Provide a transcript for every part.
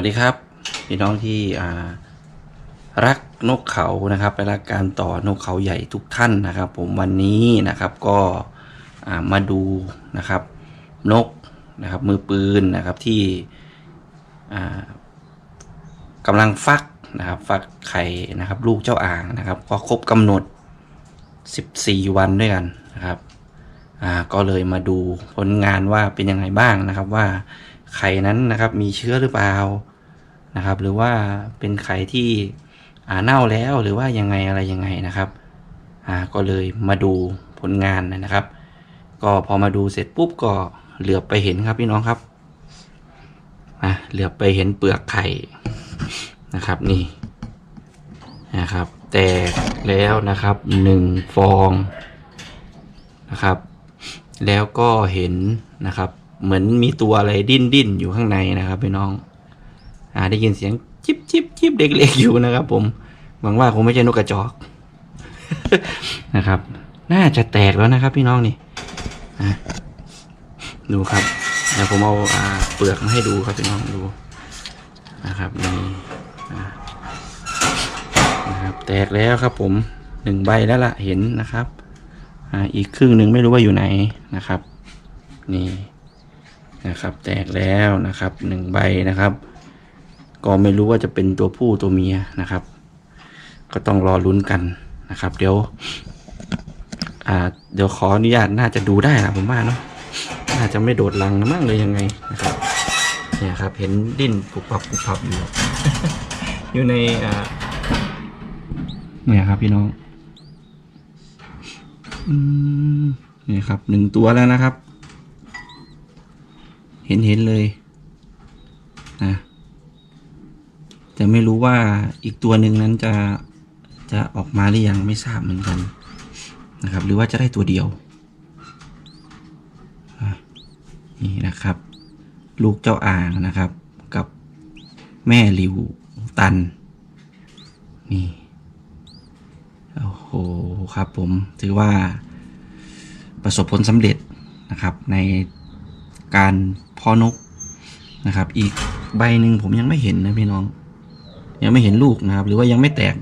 สวัสดีครับ พี่น้องที่รักนกเขานะครับและรักการต่อนกเขาใหญ่ทุกท่านนะครับ ผมวันนี้นะครับก็ามาดูนะครับนกนะครับมือปืนนะครับที่อ่ากำลังฟักนะครับฟักไข่นะครับ ลูกเจ้าอ่างนะครับ ก็ครบกำหนด 14 วันด้วยกันนะครับก็เลยมาดูผลงานว่าเป็นยังไงบ้างนะครับว่าไข่นั้นนะครับมีเชื้อหรือเปล่า นะครับ หรือว่าเป็นไข่ที่อ่าเน่าแล้วหรือว่ายังไงอะไรยังไงนะครับอ่าก็เลยมาดูผลงานนะครับ ก็พอมาดูเสร็จปุ๊บก็เหลือบไปเห็นครับพี่น้องครับอะเหลือบไปเห็นเปลือกไข่นะครับนี่นะครับ แตกแล้วนะครับหนึ่งฟองนะครับ แล้วก็เห็นนะครับ เหมือนมีตัวอะไรดิ้นดิ้นอยู่ข้างในนะครับพี่น้อง อ่าได้ยินเสียงจิบจิบจิบเด็กๆอยู่นะครับ ผมหวังว่าคงไม่ใช่นกกระจอกนะครับ น่าจะแตกแล้วนะครับพี่น้องนี่ดูครับเดี๋ยวผมเอาอาเปลือกมาให้ดูครับพี่น้องดูนะครับนี่นะครับ แตกแล้วครับ ผมหนึ่งใบแล้วล่ะเห็นนะครับอ่าอีกครึ่งหนึ่งไม่รู้ว่าอยู่ไหนนะครับ นี่นะครับ แตกแล้วนะครับหนึ่งใบนะครับ ก็ไม่รู้ว่าจะเป็นตัวผู้ตัวเมียนะครับ ก็ต้องรอลุ้นกันนะครับ เดี๋ยวอ่าเดี๋ยวขออนุญาตน่าจะดูได้นะผมว่าเนาะน่าจะไม่โดดรังนะมั่งเลยยังไงนะครับเนี่ยครับ เห็นดิ้นปุบปับปุบปับอยู่อยู่ในอ่าเนี่ยครับพี่น้องอืมนี่ครับหนึ่งตัวแล้วนะครับ เห็นเห็นเลยนะ แต่ไม่รู้ว่าอีกตัวหนึ่งนั้นจะจะออกมาหรือยังไม่ทราบเหมือนกันนะครับ หรือว่าจะได้ตัวเดียวนี่นะครับ ลูกเจ้าอ่างนะครับ กับแม่ลิวตัน นี่โอ้โหครับผมถือว่าประสบผลสำเร็จนะครับ ในการพาะนกนะครับ อีกใบหนึ่งผมยังไม่เห็นนะพี่น้อง ยังไม่เห็นลูกนะครับ หรือว่ายังไม่แตก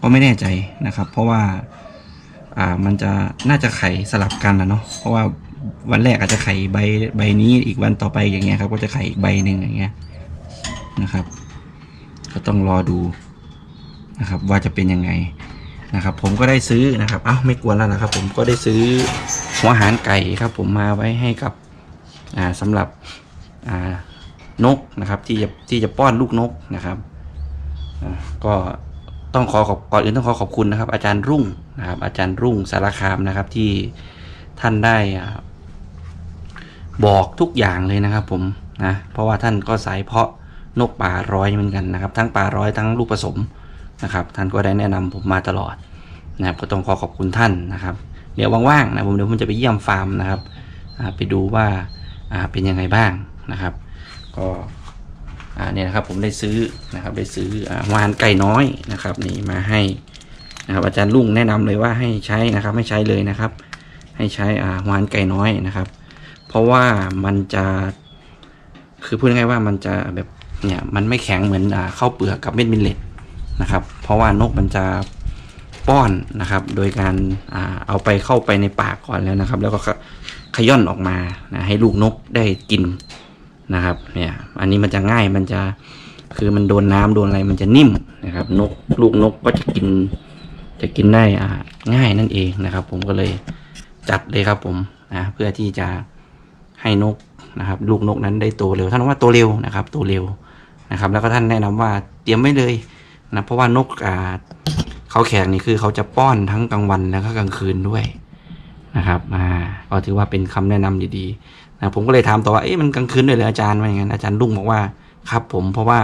ก็ไม่แน่ใจนะครับ เพราะว่าอ่ามันจะน่าจะไข่สลับกันนะเนาะเพราะว่าวันแรกอาจจะไข่ใบใบนี้อีกวันต่อไปอย่างเงี้ยครับ ก็จะไข่อีกใบหนึ่งอย่างเงี้ยนะครับ ก็ต้องรอดูนะครับ ว่าจะเป็นยังไงนะครับ ผมก็ได้ซื้อนะครับ เอ้าไม่กวนแล้วนะครับ ผมก็ได้ซื้อหัวหารไก่ครับ ผมมาไว้ให้กับอ่าสำหรับอ่านกนะครับ ที่จะที่จะป้อนลูกนกนะครับ ก็ต้องขอขอบก่อนอื่นต้องขอขอบคุณนะครับ อาจารย์รุ่งนะครับ อาจารย์รุ่งสารคามนะครับที่ท่านได้บอกทุกอย่างเลยนะครับ ผมนะเพราะว่าท่านก็สายเพาะนกป่าร้อยเหมือนกันนะครับ ทั้งป่าร้อยทั้งลูกผสมนะครับ ท่านก็ได้แนะนำผมมาตลอดนะครับก็ต้องขอขอบคุณท่านนะครับ เดี๋ยวว่างๆนะผมเดี๋ยวผมจะไปเยี่ยมฟาร์มนะครับไปดูว่าเป็นยังไงบ้างนะครับ ก็ อ่าเนี่ยนะครับผมได้ซื้อนะครับได้ซื้ออ่าวานไก่น้อยนะครับนี่มาให้นะครับอาจารย์ลุงแนะนำเลยว่าให้ใช้นะครับไม่ใช้เลยนะครับ ให้ใช้อ่าวานไก่น้อยนะครับ เพราะว่ามันจะคือพูดง่ายๆว่ามันจะแบบเนี่ยมันไม่แข็งเหมือนอ่าข้าวเปลือกกับเม็ดมิลเลตนะครับ เพราะว่านกมันจะป้อนนะครับ โดยการอ่าเอาไปเข้าไปในปากก่อนแล้วนะครับ แล้วก็ขขย่อนออกมานะให้ลูกนกได้กิน นะครับ เนี่ย อันนี้มันจะง่ายมันจะคือมันโดนน้ำโดนอะไรมันจะนิ่มนะครับ นกลูกนกก็จะกิน จะกินได้อ่าง่ายนั่นเองนะครับ ผมก็เลยจัดเลยครับ ผมนะเพื่อที่จะให้นกนะครับ ลูกนกนั้นได้โตเร็วท่านว่าโตเร็วนะครับโตเร็วนะครับ แล้วก็ท่านแนะนำว่าเตรียมไว้เลยนะเพราะว่านกอ่าเขาแขกนี่คือเขาจะป้อนทั้งกลางวันแล้วก็กลางคืนด้วยนะครับอ่าก็ถือว่าเป็นคำแนะนำดีๆ นะผมก็เลยถามต่อว่าเอ๊ะมันกลางคืนด้วยเหรออาจารย์ว่าอย่างนั้นอาจารย์ลุงบอกว่าครับ ผมเพราะว่า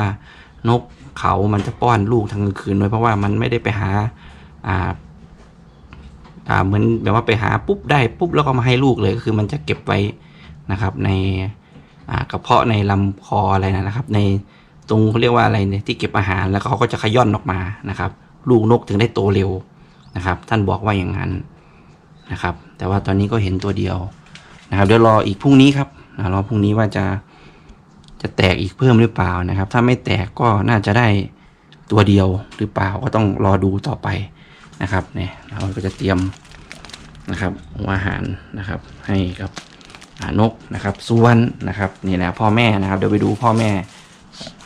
นกเขามันจะป้อนลูกทั้งกลางคืนด้วยเพราะว่ามันไม่ได้ไปหาอ่าอ่าเหมือนแบบว่าไปหาปุ๊บได้ปุ๊บแล้วก็มาให้ลูกเลยก็คือมันจะเก็บไว้นะครับ ในอ่ากระเพาะในลำคออะไรนะครับ ในตรงเขาเรียกว่าอะไรเนี่ยที่เก็บอาหารแล้วเขาก็จะขย่อนออกมานะครับ ลูกนกถึงได้โตเร็วนะครับ ท่านบอกว่าอย่างนั้นนะครับ แต่ว่าตอนนี้ก็เห็นตัวเดียว นะครับเดี๋ยวรออีกพรุ่งนี้ครับรอพรุ่งนี้ว่าจะจะแตกอีกเพิ่มหรือเปล่านะครับ ถ้าไม่แตกก็น่าจะได้ตัวเดียวหรือเปล่าก็ต้องรอดูต่อไปนะครับเนี่ยเราก็จะเตรียมนะครับอาหารนะครับ ให้กับนกนะครับส่วนนะครับนี่แหละพ่อแม่นะครับ เดี๋ยวไปดูพ่อแม่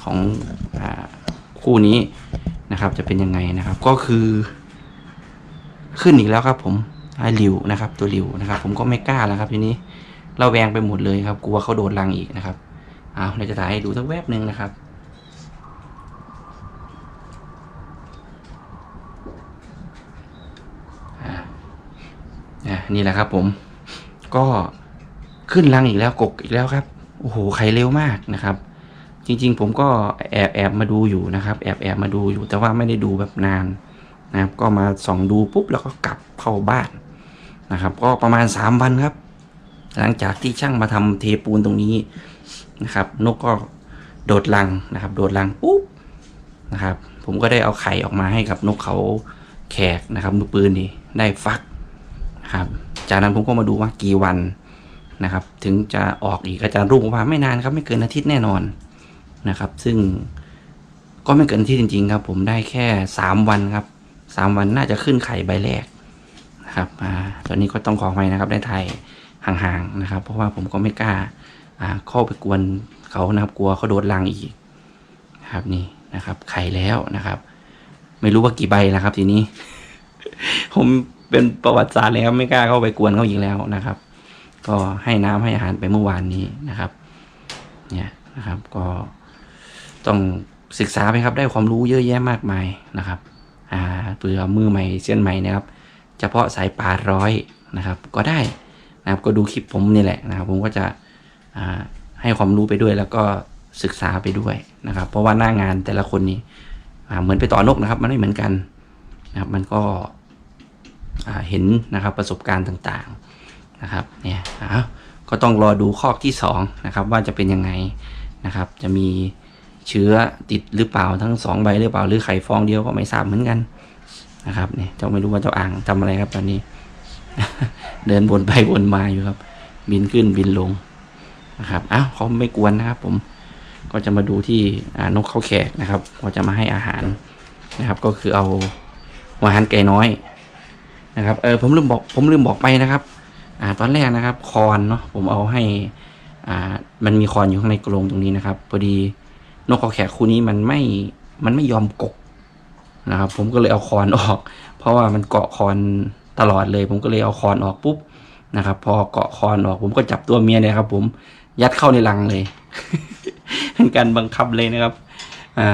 ของอคู่นี้นะครับ จะเป็นยังไงนะครับ ก็คือขึ้นอีกแล้วครับผมไอริวนะครับ ตัวริวนะครับ ผมก็ไม่กล้าแล้วครับทีนี้ เราแวงไปหมดเลยครับกลัวเขาโดนรังอีกนะครับเอาเดี๋ยวจะถ่ายให้ดูสักแวบหนึ่งนะครับนี่แหละครับผม ก็ขึ้นรังอีกแล้วกกอีกแล้วครับโอ้โหไข่เร็วมากนะครับ จริง ๆ ผมก็แอบแอบมาดูอยู่นะครับ แอบแอบมาดูอยู่ แต่ว่าไม่ได้ดูแบบนานนะครับ ก็มาส่องดูปุ๊บแล้วก็กลับเข้าบ้านนะครับ ก็ประมาณสามวันครับ หลังจากที่ช่างมาทำเทปูนตรงนี้นะครับ นกก็โดดรังนะครับ โดดรังปุ๊บนะครับ ผมก็ได้เอาไข่ออกมาให้กับนกเขาแขกนะครับนกปืนนี่ได้ฟักนะครับ จากนั้นผมก็มาดูว่ากี่วันนะครับ ถึงจะออกอีกอาจารย์รุ่งบอกว่าไม่นานครับ ไม่เกินอาทิตย์แน่นอนนะครับ ซึ่งก็ไม่เกินอาทิตย์จริง ๆ ครับ ผมได้แค่สามวันครับสามวันน่าจะขึ้นไข่ใบแรกนะครับอ่าตอนนี้ก็ต้องขอไปนะครับได้ไทย ห่างๆนะครับ เพราะว่าผมก็ไม่กล้าเข้าไปกวนเขานะครับกลัวเขาโดนรังอีกครับนี่นะครับไข่แล้วนะครับ ไม่รู้ว่ากี่ใบแล้วครับ ทีนี้ ผมเป็นประวัติศาสตร์แล้วไม่กล้าเข้าไปกวนเขาอีกแล้วนะครับ ก็ให้น้ำให้อาหารไปเมื่อวานนี้นะครับ เนี่ยนะครับก็ต้องศึกษาไปครับได้ความรู้เยอะแยะมากมายนะครับอ่าเผื่อมือใหม่เส้นใหม่นะครับ เฉพาะสายป่าร้อยนะครับ ก็ได้ นะครับก็ดูคลิปผมนี่แหละนะครับผมก็จะให้ความรู้ไปด้วยแล้วก็ศึกษาไปด้วยนะครับ เพราะว่าหน้างานแต่ละคนนี่เหมือนไปต่อนกนะครับ มันไม่เหมือนกันนะครับ มันก็เห็นนะครับประสบการณ์ต่างๆนะครับเนี่ยก็ต้องรอดูข้อที่สองนะครับว่าจะเป็นยังไงนะครับ จะมีเชื้อติดหรือเปล่าทั้งสองใบหรือเปล่าหรือไข่ฟองเดียวก็ไม่ทราบเหมือนกันนะครับเนี่ยเจ้าไม่รู้ว่าเจ้าอ่างทำอะไรครับตอนนี้ เดินวนไปวนมาอยู่ครับ บินขึ้นบินลงนะครับอ้าวเขาไม่กวนนะครับ ผมก็จะมาดูที่อ่านกเขาแขกนะครับ ก็จะมาให้อาหารนะครับ ก็คือเอาหวอาหารไก่น้อยนะครับเออผมลืมบอกผมลืมบอกไปนะครับ อ่าตอนแรกนะครับ คอนเนาะผมเอาให้ อ่า มันมีคอนอยู่ข้างในกรงตรงนี้นะครับพอดีนกเขาแขกคู่นี้มันไม่มันไม่ยอมกกนะครับ ผมก็เลยเอาคอนออก เพราะว่ามันเกาะคอน ตลอดเลย ผมก็เลยเอาคอนออกปุ๊บนะครับ พอเกาะคอนออก ผมก็จับตัวเมียเนี่ยครับ ผมยัดเข้าในรังเลยเป็นการบังคับเลยนะครับ อ่า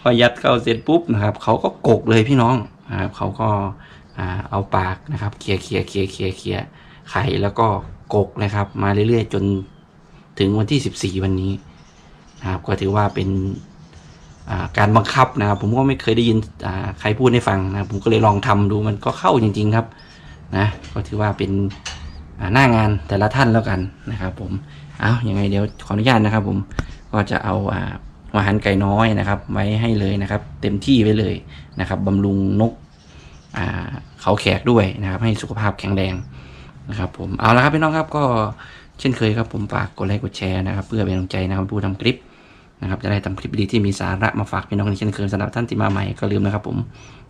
พอยัดเข้าเสร็จปุ๊บนะครับเขาก็กกเลยพี่น้องนะครับเขาก็อ่าเอาปากนะครับเคลียเคลียเคลียเคลียเคลียไข่แล้วก็กกนะครับ มาเรื่อยๆจนถึงวันที่สิบสี่วันนี้นะครับ ก็ถือว่าเป็นการบังคับนะครับ ผมก็ไม่เคยได้ยินใครพูดให้ฟังนะผมก็เลยลองทำดูมันก็เข้าจริง ๆ ครับ นะก็ถือว่าเป็นหน้างานแต่ละท่านแล้วกันนะครับ ผมเอาอย่างไงเดี๋ยวขออนุญาตนะครับ ผมก็จะเอาอาหารไก่น้อยนะครับ ไว้ให้เลยนะครับ เต็มที่ไว้เลยนะครับบำรุงนกเขาแขกด้วยนะครับ ให้สุขภาพแข็งแรงนะครับ ผมเอาละครับพี่น้องครับก็เช่นเคยครับผมฝากกดไลค์กดแชร์นะครับ เพื่อเป็นกำลังใจนะครับผู้ทำคลิป นะครับจะได้ทำคลิปดีที่มีสาระมาฝากพี่น้องในเช่นเคยสำหรับท่านที่มาใหม่ก็ลืมนะครับผม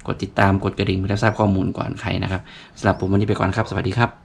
กดติดตามกดกระดิ่งเพื่อรับทราบข้อมูลก่อนใครนะครับสำหรับผมวันนี้ไปก่อนครับสวัสดีครับ